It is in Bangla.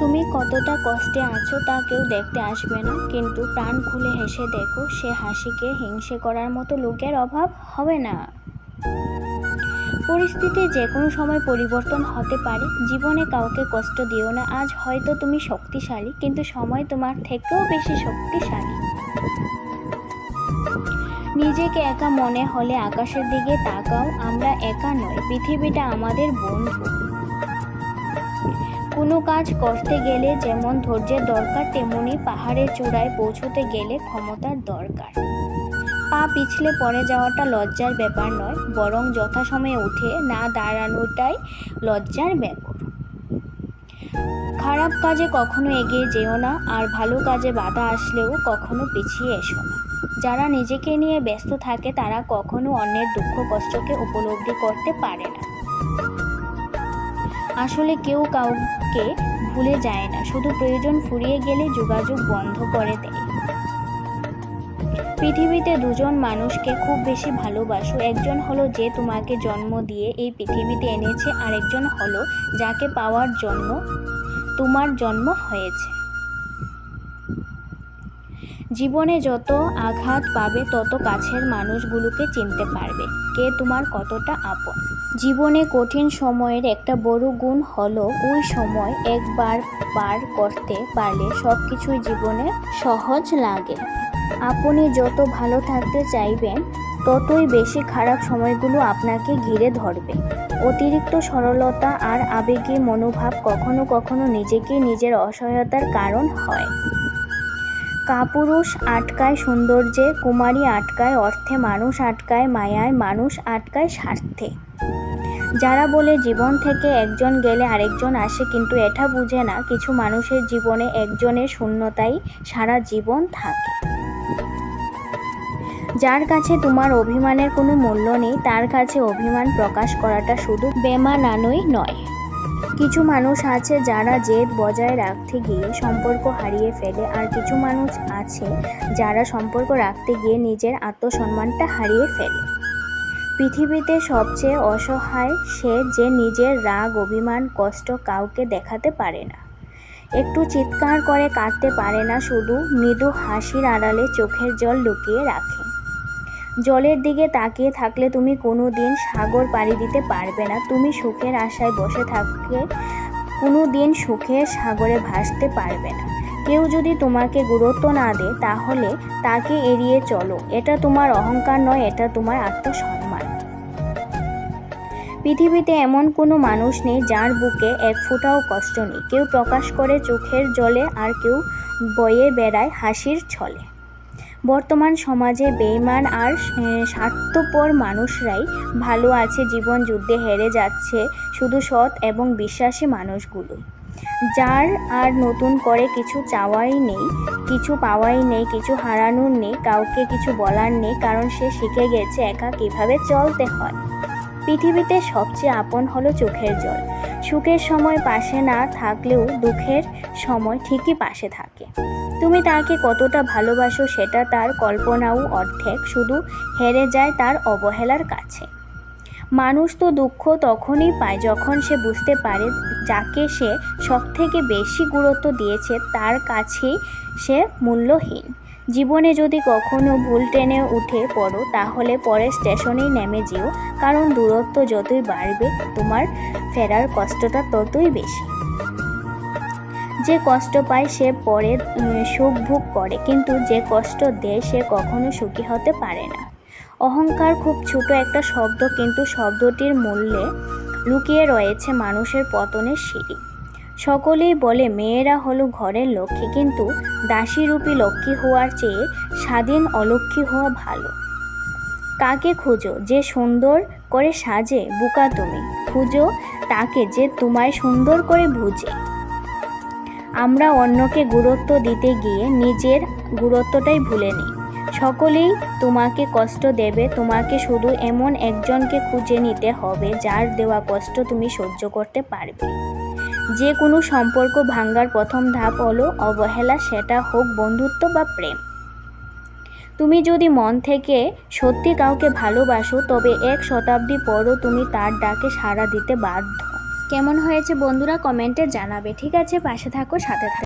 তুমি কতটা কষ্টে আছো তা কেউ দেখতে আসবে না। কিন্তু প্রাণ খুলে হেসে দেখো, সে হাসিকে হিংসে করার মতো লোকের অভাব হবে না। পরিস্থিতি যে কোনো সময় পরিবর্তন হতে পারে। জীবনে কাউকে কষ্ট দিও না। আজ হয়তো তুমি শক্তিশালী, কিন্তু সময় তোমার থেকেও বেশি শক্তিশালী। নিজেকে একা মনে হলে আকাশের দিকে তাকাও। আমরা একা নয় পৃথিবীটা আমাদের বন্ধু। কোনো কাজ করতে গেলে যেমন ধৈর্যের দরকার, তেমনি পাহাড়ের চূড়ায় পৌঁছতে গেলে ক্ষমতার দরকার। পা পিছলে পড়ে যাওয়াটা লজ্জার ব্যাপার নয়, বরং যথাসময়ে উঠে না দাঁড়ানোটাই লজ্জার ব্যাপার। খারাপ কাজে কখনো এগিয়ে যেও না, আর ভালো কাজে বাধা আসলেও কখনো পিছিয়ে এসো না। যারা নিজেকে নিয়ে ব্যস্ত থাকে, তারা কখনো অন্যের দুঃখ কষ্টকে উপলব্ধি করতে পারে না। আসলে কেউ কাউকে ভুলে যায় না, শুধু প্রয়োজন ফুরিয়ে গেলে যোগাযোগ বন্ধ করে দেয়। পৃথিবীতে দুজন মানুষকে খুব বেশি ভালোবাসো, একজন হলো যে তোমাকে জন্ম দিয়ে এই পৃথিবীতে এনেছে, আরেকজন হলো যাকে পাওয়ার জন্য তোমার জন্ম হয়েছে। জীবনে যত আঘাত পাবে, তত কাছের মানুষগুলোকে চিনতে পারবে কে তোমার কতটা আপন। জীবনে কঠিন সময়ের একটা বড় গুণ হলো, ওই সময় একবার পার করতে পারলে সব কিছুই জীবনে সহজ লাগে। আপনি যত ভালো থাকতে চাইবেন, ততই বেশি খারাপ সময়গুলো আপনাকে ঘিরে ধরবে। অতিরিক্ত সরলতা আর আবেগী মনোভাব কখনো কখনো নিজেকে নিজের অসহায়তার কারণ হয়। কাপুরুষ আটকায় সৌন্দর্যে, কুমারী আটকায় অর্থে, মানুষ আটকায় মায়ায়, মানুষ আটকায় স্বার্থে। যারা বলে জীবন থেকে একজন গেলে আরেকজন আসে কিন্তু এটা বুঝে না, কিছু মানুষের জীবনে একজনের শূন্যতাই সারা জীবন থাকে। যার কাছে তোমার অভিমানের কোনো মূল্য নেই, তার কাছে অভিমান প্রকাশ করাটা শুধু বেমানানই নয়। কিছু মানুষ আছে যারা জেদ বজায় রাখতে গিয়ে সম্পর্ক হারিয়ে ফেলে, আর কিছু মানুষ আছে যারা সম্পর্ক রাখতে গিয়ে নিজের আত্মসম্মানটা হারিয়ে ফেলে। পৃথিবীতে সবচেয়ে অসহায় সে যে নিজের রাগ, অভিমান, কষ্ট কাউকে দেখাতে পারে না। একটু চিৎকার করে কাঁদতে পারে না, শুধু মৃদু হাসির আড়ালে চোখের জল লুকিয়ে রাখে। জলের দিকে তাকিয়ে থাকলে তুমি কোনো দিন সাগর পাড়ি দিতে পারবে না। তুমি সুখের আশায় বসে থাকলে কোনো দিন সুখের সাগরে ভাসতে পারবে না। কেউ যদি তোমাকে গুরুত্ব না দেয়, তাহলে তাকে এড়িয়ে চলো। এটা তোমার অহংকার নয়, এটা তোমার আত্মসম্মান। পৃথিবীতে এমন কোনো মানুষ নেই যার বুকে এক ফোঁটাও কষ্ট নেই। কেউ প্রকাশ করে চোখের জলে আর কেউ বয়ে বেড়ায় হাসির ছলে। বর্তমান সমাজে বেইমান আর স্বার্থপর মানুষরাই ভালো আছে, জীবন যুদ্ধে হেরে যাচ্ছে শুধু সৎ এবং বিশ্বাসী মানুষগুলো। যার আর নতুন করে কিছু চাওয়াই নেই, কিছু পাওয়াই নেই, কিছু হারানোর নেই, কাউকে কিছু বলার নেই, কারণ সে শিখে গেছে একা কীভাবে চলতে হয়। পৃথিবীতে সবচেয়ে আপন হলো চোখের জল। সুখের সময় পাশে না থাকলেও দুঃখের সময় ঠিকই পাশে থাকে। তুমি তাকে কতটা ভালোবাসো সেটা তার কল্পনাও অর্ধেক। শুধু হেরে যায় তার অবহেলার কাছে। মানুষ তো দুঃখ তখনই পায় যখন সে বুঝতে পারে যাকে সে সব থেকে বেশি গুরুত্ব দিয়েছে, তার কাছেই সে মূল্যহীন। জীবনে যদি কখনো ভুল ট্রেনে উঠে পড়ো, তাহলে পরের স্টেশনেই নেমে যেও। কারণ দূরত্ব যতই বাড়বে, তোমার ফেরার কষ্টটা ততই বেশি। যে কষ্ট পায় সে পরে সুখ ভোগ করে, কিন্তু যে কষ্ট দেয় সে কখনো সুখী হতে পারে না। অহংকার খুব ছোট একটা শব্দ, কিন্তু শব্দটির মূল্যে লুকিয়ে রয়েছে মানুষের পতনের সিঁড়ি। সকলেই বলে, মেয়েরা হলো ঘরের লক্ষ্মী। কিন্তু দাসীরূপী লক্ষ্মী হওয়ার চেয়ে স্বাধীন অলক্ষ্মী হওয়া ভালো। কাকে খুঁজো? যে সুন্দর করে সাজে, বুকা তুমি। খুঁজো তাকে যে তোমায় সুন্দর করে বুঝে। আমরা অন্যকে গুরুত্ব দিতে গিয়ে নিজের গুরুত্বটাই ভুলে নিই। সকলেই তোমাকে কষ্ট দেবে, তোমাকে শুধু এমন একজনকে খুঁজে নিতে হবে যার দেওয়া কষ্ট তুমি সহ্য করতে পারবে। যে কোনো সম্পর্ক ভাঙ্গার প্রথম ধাপ হলো অবহেলা, সেটা হোক বন্ধুত্ব বা প্রেম। তুমি যদি মন থেকে সত্যি কাউকে ভালোবাসো, তবে এক শতাব্দী পরও তুমি তার ডাকে সাড়া দিতে বাধ্য। কেমন হয়েছে বন্ধুরা কমেন্টে জানাবে ঠিক আছে? পাশে থাকো সাথে থাকো।